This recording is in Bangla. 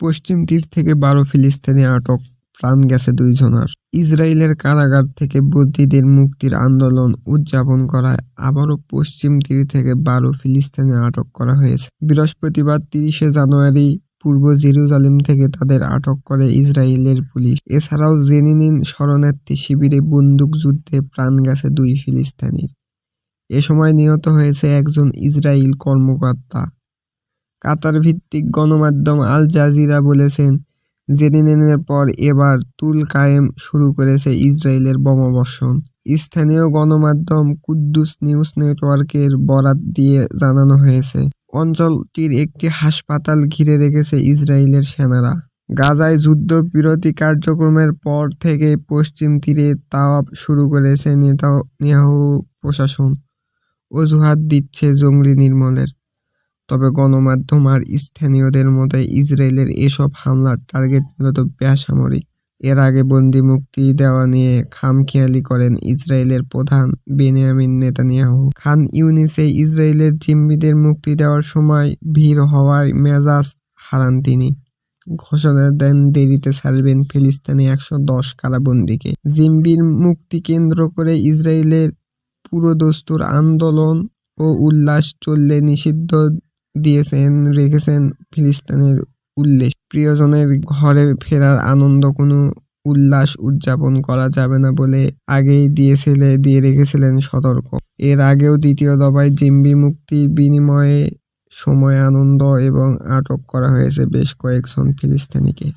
পশ্চিম তীর থেকে বারো ফিলিস্তিনি আটক, প্রাণ গেছে দুইজনার। ইসরায়েলের কারাগার থেকে বন্দীদের মুক্তির আন্দোলন উদযাপন করায় আবারও পশ্চিম তীর থেকে বারো ফিলিস্তিনি আটক করা হয়েছে। বৃহস্পতিবার তিরিশে জানুয়ারি পূর্ব জেরুজালেম থেকে তাদের আটক করে ইসরায়েলের পুলিশ। এছাড়াও জেনিনিন শরণার্থী শিবিরে বন্দুকযুদ্ধে প্রাণ গেছে দুই ফিলিস্তিনির। এ সময় নিহত হয়েছে একজন ইসরায়েল কর্মকর্তা। কাতার ভিত্তিক গণমাধ্যম আল জাজিরা বলেছেন জেনিনের পর এবার তুল কায়েম শুরু করেছে ইসরায়েলের বোমাবর্ষণ। স্থানীয় গণমাধ্যম কুদ্দুস নিউজ নেটওয়ার্কের বরাত দিয়ে জানানো হয়েছে, অঞ্চলটির একটি হাসপাতাল ঘিরে রেখেছে ইসরায়েলের সেনারা। গাজায় যুদ্ধবিরতি কার্যক্রমের পর থেকে পশ্চিম তীরে তাওয়াব শুরু করেছে নেতানিয়াহু প্রশাসন। অজুহাত দিচ্ছে জঙ্গি নির্মূলের। তবে গণমাধ্যম আর স্থানীয়দের মতে ইসরায়েলের এসব হামলার টার্গেট মূলত বেসামরিক। এর আগে বন্দি মুক্তি দেওয়া নিয়ে খামখেয়ালি করেন ইসরায়েলের প্রধান বেনিয়ামিন নেতানিয়াহু। খান ইউনিসে ইসরায়েলের জিম্মিদের মুক্তি দেওয়ার সময় ভিড় হওয়ায় মেজাজ হারান তিনি। ঘোষণা দেন দেরিতে ছাড়বেন ফিলিস্তিনি একশো দশ কারাবন্দিকে। জিম্বির মুক্তি কেন্দ্র করে ইসরায়েলের পুরোদস্তুর আন্দোলন ও উল্লাস চললে নিষিদ্ধ দিয়েছেন, রেখেছেন ফিলিস্তিনের উল্লেখ। প্রিয়জনের ঘরে ফেরার আনন্দ, কোনো উল্লাস উদযাপন করা যাবে না বলে আগেই দিয়েছিলে, দিয়ে রেখেছিলেন সতর্ক। এর আগেও দ্বিতীয় দফায় জিম্বি মুক্তির বিনিময়ে সময়, আনন্দ এবং আটক করা হয়েছে বেশ কয়েকজন ফিলিস্তিনিকে।